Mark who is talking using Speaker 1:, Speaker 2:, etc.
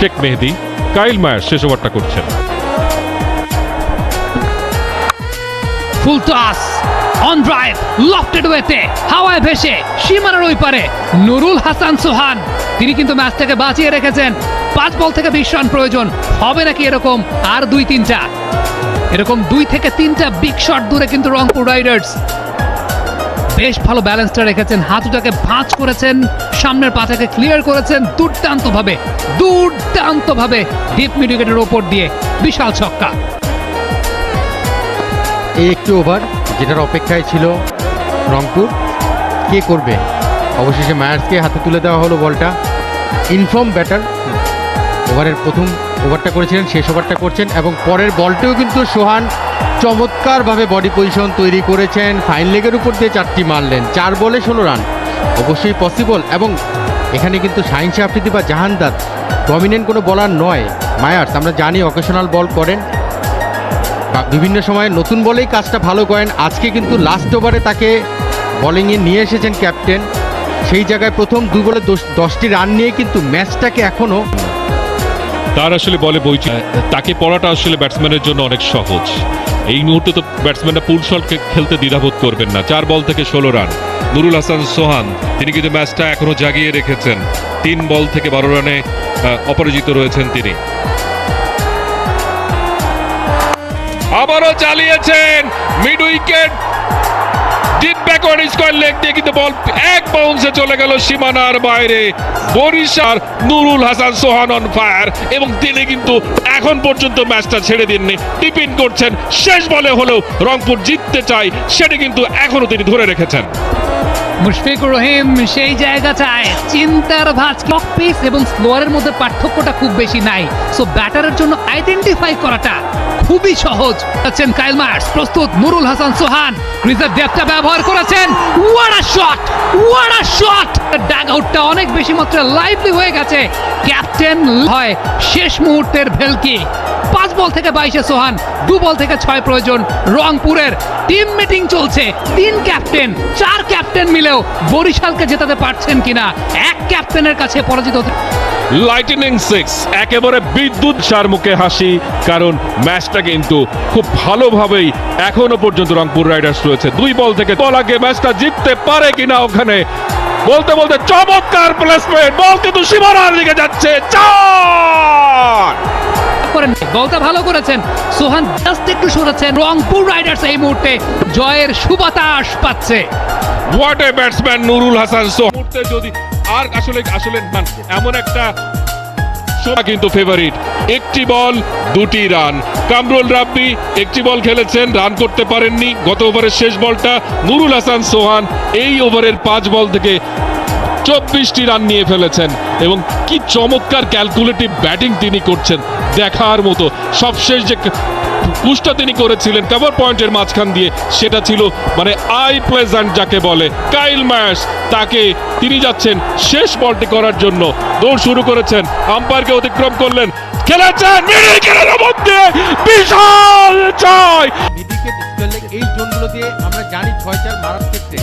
Speaker 1: শেখ মেহেদি, কাইল মায়ার শেষ ওভারটা করছেন।
Speaker 2: Full toss on drive lofted ওয়েতে হাওয়ায় ভেসে, সীমানার ওই পারে, নুরুল হাসান সোহান। তিনি কিন্তু ম্যাচটাকে বাঁচিয়ে রেখেছেন। পাঁচ বল থেকে বিশ রান প্রয়োজন। হবে নাকি এরকম আর দুই তিনটা? এরকম দুই থেকে তিনটা বিগ শট দূরে কিন্তু রংপুর রাইডার্স। বেশ ভালো ব্যালেন্সটা রেখেছেন। হাতুটাকে ভাঁজ করেছেন, সামনের পাটাকে ক্লিয়ার করেছেন দুর্দান্ত ভাবে দুর্দান্ত ভাবে ডিপ মিডিকেটের ওপর দিয়ে বিশাল ছক্কা।
Speaker 3: এই একটি ওভার যেটার অপেক্ষায় ছিল রংপুর। কে করবে? অবশেষে মায়ার্সকে হাতে তুলে দেওয়া হলো বলটা। ইনফর্ম ব্যাটার ওভারের প্রথম ওভারটা করেছিলেন, শেষ ওভারটা করছেন এবং পরের বলটিও কিন্তু সোহান চমৎকারভাবে বডি পজিশন তৈরি করেছেন। ফাইন লেগের উপর দিয়ে চারটি মারলেন। চার বলে ষোলো রান। অবশ্যই পসিবল এবং এখানে কিন্তু শাহিন শাহ আফ্রিদি বা জাহানদার ডমিনেন্ট কোনো বলার নয়। মায়ার্স, আমরা জানি অকেশনাল বল করেন। বিভিন্ন সময়ে নতুন বলেই কাজটা ভালো করেন। আজকে কিন্তু লাস্ট ওভারে তাকে বলিংয়ে নিয়ে এসেছেন ক্যাপ্টেন সেই জায়গায় প্রথম দু বলে দশ- দশটি রান নিয়ে কিন্তু ম্যাচটাকে এখনও
Speaker 1: তার আসলে বলে বইটি তাকে পড়াটা আসলে ব্যাটসম্যানের জন্য অনেক সহজ। এই মুহূর্তে তো ব্যাটসম্যানরা পুল শট খেলতে দ্বিধাবোধ করবেন না। চার বল থেকে ষোলো রান। নুরুল হাসান, সোহান, তিনি কিন্তু ম্যাচটা এখনও জাগিয়ে রেখেছেন। তিন বল থেকে বারো রানে অপরাজিত রয়েছেন তিনি। আবারও চালিয়েছেন। মিড উইকেট এক চলে গেল সীমানার বাইরে। বরিশার নুরুল হাসান ফায়ার এবং তিনি কিন্তু এখন পর্যন্ত ম্যাচটা ছেড়ে করছেন, শেষ বলে হলেও রংপুর জিততে চায়, সেটা কিন্তু এখনও তিনি ধরে রেখেছেন।
Speaker 2: মুশফিকুর রহিম সেই জায়গাটায় চিন্তার ভাঁজ। ক্লক পিস এবং স্লোয়ারের মধ্যে পার্থক্যটা খুব বেশি নাই। সো ব্যাটারের জন্য আইডেন্টিফাই করাটা খুবই সহজ। আছেন কাইল মার্স প্রস্তুত নুরুল হাসান সোহান ক্রিজের ডেপটা ব্যবহার করেছেন। What a shot what a shot আউটটা অনেক বেশি মাত্রায় লাইভলি হয়ে গেছে। ক্যাপ্টেন হয় শেষ মুহূর্তের ভেলকি। পাঁচ বল থেকে বাইশে সোহান, দু বল থেকে ছয় প্রয়োজন। রংপুরের টিম মিটিং চলছে। তিন ক্যাপ্টেন চার ক্যাপ্টেন মিলেও বরিশালকে জেতাতে পারছেন কিনা? এক ক্যাপ্টেনের কাছে পরাজিত
Speaker 1: লাইটেনিং সিক্স একেবারে বিদ্যুৎ সার মুখে হাসি, কারণ ম্যাচটা কিন্তু খুব ভালোভাবেই এখনও পর্যন্ত রংপুর রাইডার্স রয়েছে। দুই বল থেকে বল ম্যাচটা জিততে পারে কিনা ওখানে বলতে বলতে চমৎকার প্লেসমেন্ট বল কিন্তু সীমানার দিকে যাচ্ছে। চার!
Speaker 2: করেন। বলটা ভালো করেছেন। সোহান জাস্ট একটু সরেছেন রংপুর রাইডার্স এই মুহূর্তে জয়ের সুবাতাস পাচ্ছে।
Speaker 1: What a batsman Nurul Hasan. Sohan যদি আর আসলে আসলে এমন একটা কিন্তু ফেভারিট একটি বল, দুটি রান। কামরুল রাব্বি একটি বল খেলেছেন, রান করতে পারেননি। গত ওভারের শেষ বলটা নুরুল হাসান সোহান এই ওভারের পাঁচ বল থেকে চব্বিশটি রান নিয়ে ফেলেছেন এবং কি চমৎকার ক্যালকুলেটিভ ব্যাটিং তিনি করছেন। দেখার মতো সবশেষ যে পুশটা তিনি করেছিলেন কভার পয়েন্টের মাঝখান দিয়ে। সেটা ছিল মানে আই প্লেজেন্ট যাকে বলে। কাইল ম্যাশ, তাকে তিনি যাচ্ছেন শেষ বলটি করার জন্য। দৌড় শুরু করেছেন, আম্পায়ারকে অতিক্রম করলেন। খেলেছেন মিডল খেলার মধ্যে বিশাল জয়!
Speaker 3: এই জোনগুলো দিয়ে আমরা জানি ছয় চার মারার ক্ষেত্রে।